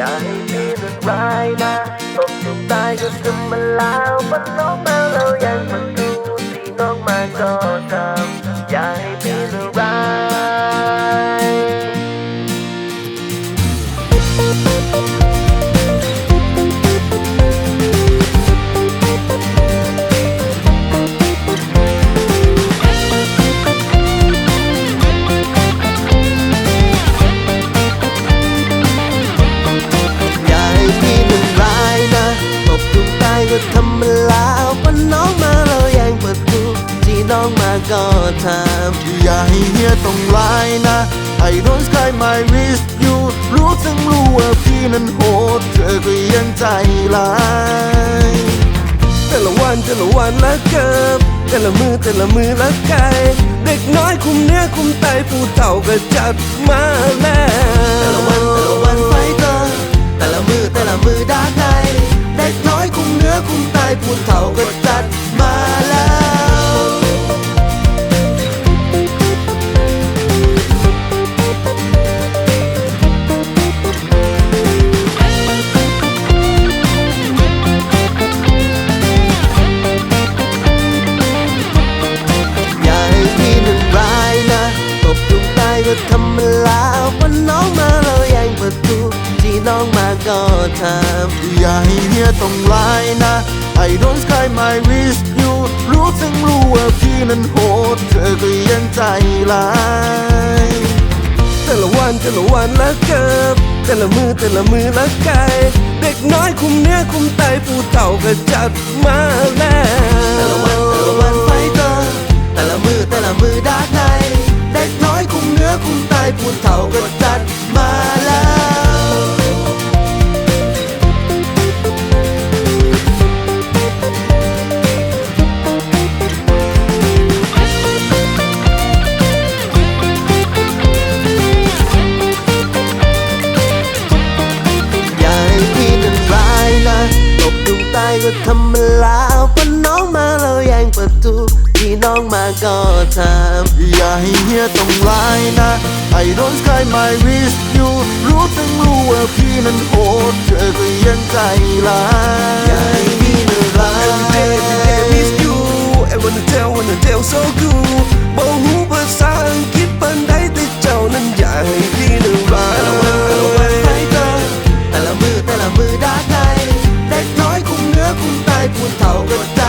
อย่าให้มีเรื่องร้ายนะตกจุกตายก็ทำมาแล้วมันน้องมาแล้วยังมาดูที่น้องมาก็ทำอย่าให้ ก็ทำมาแล้วพอน้องมาเรายังเปิดดูที่น้องมาก็ทำอย่าให้เฮียต้องร้ายนะ I don't sky my wish you รู้ทั้งรู้ว่าพี่นั้นโหดเธอก็ยังใจร้ายแต่ละวันแต่ละวันละเกิบแต่ละมือแต่ละมือละไกลเด็กน้อยคุมเนื้อคุมไตผู้เฒ่าก็จัดมาแล้ว ก็ทำมาแล้วพอน้องมาเรายังประตูที่น้องมาก็ทำอย่าให้เฮียต้องร้ายนะ I don't sky my wish you รู้ทั้งรู้ว่าพี่นั้นโหด เธอก็ยังใจร้ายแต่ละวันแต่ละวันละเกิบแต่ละมือแต่ละมือละไกลเด็กน้อยคุมเนื้อคุมไตผู้เฒ่าก็จัดมาแล้วแต่ละวันแต่ละวันไฟเตอร์แต่ละมือแต่ละมือด้านใายผู้เฒ่าก็จัดมาแล้วอย่าให้พี่นั้นร้ายนะตบดวงตายก็ทำมาแทุกที่น้องมาก็ทำอย่าให้เฮียต้องร้ายนะ I don't sky my wrist ยู่รู้ตั้งรู้ว่าพี่นั้นโหดเธอก็ยังใจร้ายอย่าให้พี่นั้ร้าย Every day every day miss you I wanna tell wanna tell so good บ่หูภาษาอังกฤษปานใดแต่เจ้านั้นอย่าให้พี่นั้นร้ายแต่ละมือแต่ละมือด้านในเด็กน้อยคุ้มเนื้อคุ้มตายพูดเท่าก็